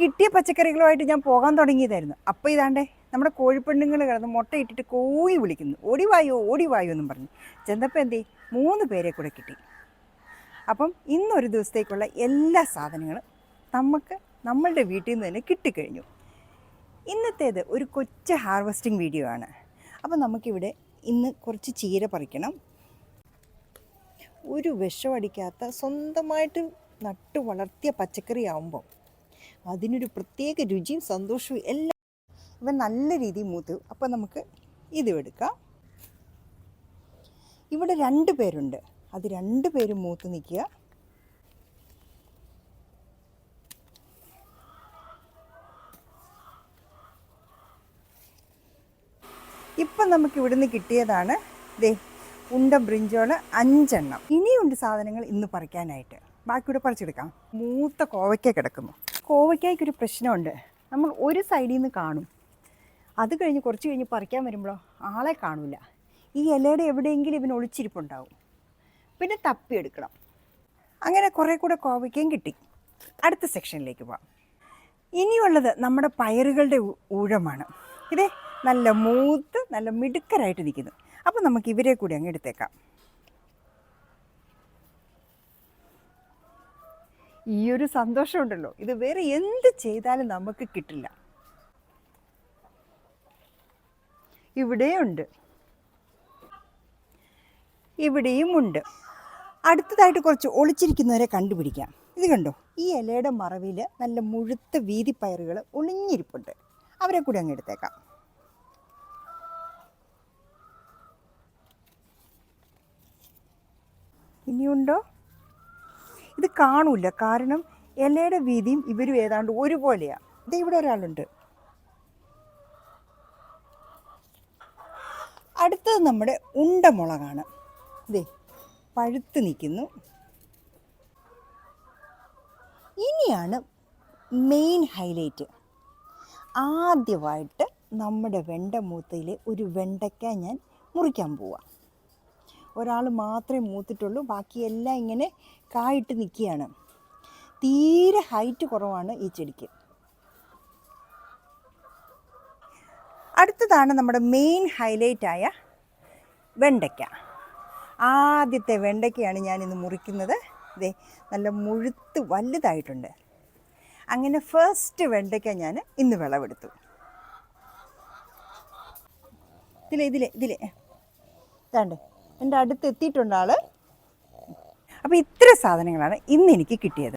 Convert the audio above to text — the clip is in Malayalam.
കിട്ടിയ പച്ചക്കറികളുമായിട്ട് ഞാൻ പോകാൻ തുടങ്ങിയതായിരുന്നു. അപ്പോൾ ഇതാണ്ടേ നമ്മുടെ കോഴിപ്പെണ്ണുങ്ങൾ കിടന്ന് മുട്ടയിട്ടിട്ട് കോഴി വിളിക്കുന്നു. ഓടിവായോ ഓടിവായോ എന്നും പറഞ്ഞു. ചെന്നപ്പോൾ എന്തേ മൂന്ന് പേരെ കൂടെ കിട്ടി. അപ്പം ഇന്നൊരു ദിവസത്തേക്കുള്ള എല്ലാ സാധനങ്ങളും നമുക്ക് നമ്മളുടെ വീട്ടിൽ നിന്ന് തന്നെ കിട്ടിക്കഴിഞ്ഞു. ഇന്നത്തേത് ഒരു കൊച്ച ഹാർവസ്റ്റിംഗ് വീഡിയോ ആണ്. അപ്പം നമുക്കിവിടെ ഇന്ന് കുറച്ച് ചീര പറിക്കണം. ഒരു വിഷമടിക്കാത്ത സ്വന്തമായിട്ട് നട്ടു വളർത്തിയ പച്ചക്കറി ആവുമ്പോൾ അതിനൊരു പ്രത്യേക രുചിയും സന്തോഷവും എല്ലാം ഇവ നല്ല രീതിയിൽ മൂത്തു അപ്പോൾ നമുക്ക് ഇതും എടുക്കാം. ഇവിടെ രണ്ട് പേരുണ്ട്. അത് രണ്ട് പേരും മൂത്ത് നിൽക്കുക. ഇപ്പം നമുക്ക് ഇവിടുന്ന് കിട്ടിയതാണ് ദേ ഉണ്ട ബ്രിഞ്ചോൾ അഞ്ചെണ്ണം. ഇനിയുണ്ട് സാധനങ്ങൾ ഇന്ന് പറിക്കാനായിട്ട്. ബാക്കിയൂടെ പറിച്ചെടുക്കാം. മൂത്ത കോവയ്ക്ക കിടക്കുന്നു. കോവയ്ക്കായ്ക്കൊരു പ്രശ്നമുണ്ട്. നമ്മൾ ഒരു സൈഡിൽ നിന്ന് കാണും. അത് കഴിഞ്ഞ് കുറച്ച് കഴിഞ്ഞ് പറിക്കാൻ വരുമ്പോഴോ ആളെ കാണില്ല ഈ ഇലയുടെ എവിടെയെങ്കിലും ഇവന് ഒളിച്ചിരിപ്പുണ്ടാവും. പിന്നെ തപ്പിയെടുക്കണം അങ്ങനെ കുറേ കൂടെ കോവയ്ക്കയും കിട്ടി. അടുത്ത സെക്ഷനിലേക്ക് പോവാം. ഇനിയുള്ളത് നമ്മുടെ പയറുകളുടെ ഊഴമാണ്. ഇതേ നല്ല മൂത്ത് നല്ല മിടുക്കരായിട്ട് നിൽക്കുന്നു അപ്പോൾ നമുക്ക് ഇവരെ കൂടി അങ്ങ് എടുത്തേക്കാം. ഈ ഒരു സന്തോഷമുണ്ടല്ലോ. ഇത് വേറെ എന്ത് ചെയ്താലും നമുക്ക് കിട്ടില്ല. ഇവിടെയുണ്ട്. ഇവിടെയും ഉണ്ട് അടുത്തതായിട്ട് കുറച്ച് ഒളിച്ചിരിക്കുന്നവരെ കണ്ടുപിടിക്കാം. ഇത് കണ്ടോ? ഈ ഇലയുടെ മറവിൽ നല്ല മുഴുത്ത വീതിപ്പയറുകൾ ഒളിഞ്ഞിരിപ്പുണ്ട്. അവരെ കൂടി അങ്ങ് എടുത്തേക്കാം. ഇനിയുണ്ടോ? ഇത് കാണൂല. കാരണം ഇലയുടെ വീതിയും ഇവരും ഏതാണ്ട് ഒരുപോലെയാണ് ഇത് ഇവിടെ ഒരാളുണ്ട്. അടുത്തത് നമ്മുടെ ഉണ്ടമുളകാണ്. ഇതേ പഴുത്ത് നിൽക്കുന്നു. ഇനിയാണ് മെയിൻ ഹൈലൈറ്റ് ആദ്യമായിട്ട് നമ്മുടെ വെണ്ട മൂത്തയിലെ ഒരു വെണ്ടയ്ക്ക ഞാൻ മുറിക്കാൻ പോവാം. ഒരാൾ മാത്രമേ മൂത്തിട്ടുള്ളൂ. ബാക്കിയെല്ലാം ഇങ്ങനെ കായിട്ട് നിൽക്കുകയാണ്. തീരെ ഹൈറ്റ് കുറവാണ് ഈ ചെടിക്ക്. അടുത്തതാണ് നമ്മുടെ മെയിൻ ഹൈലൈറ്റായ വെണ്ടയ്ക്ക. ആദ്യത്തെ വെണ്ടയ്ക്കയാണ് ഞാനിന്ന് മുറിക്കുന്നത്. ഇതേ നല്ല മുഴുത്ത് വലുതായിട്ടുണ്ട്. അങ്ങനെ ഫസ്റ്റ് വെണ്ടയ്ക്ക ഞാൻ ഇന്ന് വിളവെടുത്തു. ഇതിലെ ഇതിലെ ഇതിലെ. ഇതാണ്ട്. എന്റെ അടുത്ത് എത്തിയിട്ടുണ്ട് ആൾ. അപ്പോൾ ഇത്ര സാധനങ്ങളാണ് ഇന്ന് എനിക്ക് കിട്ടിയത്.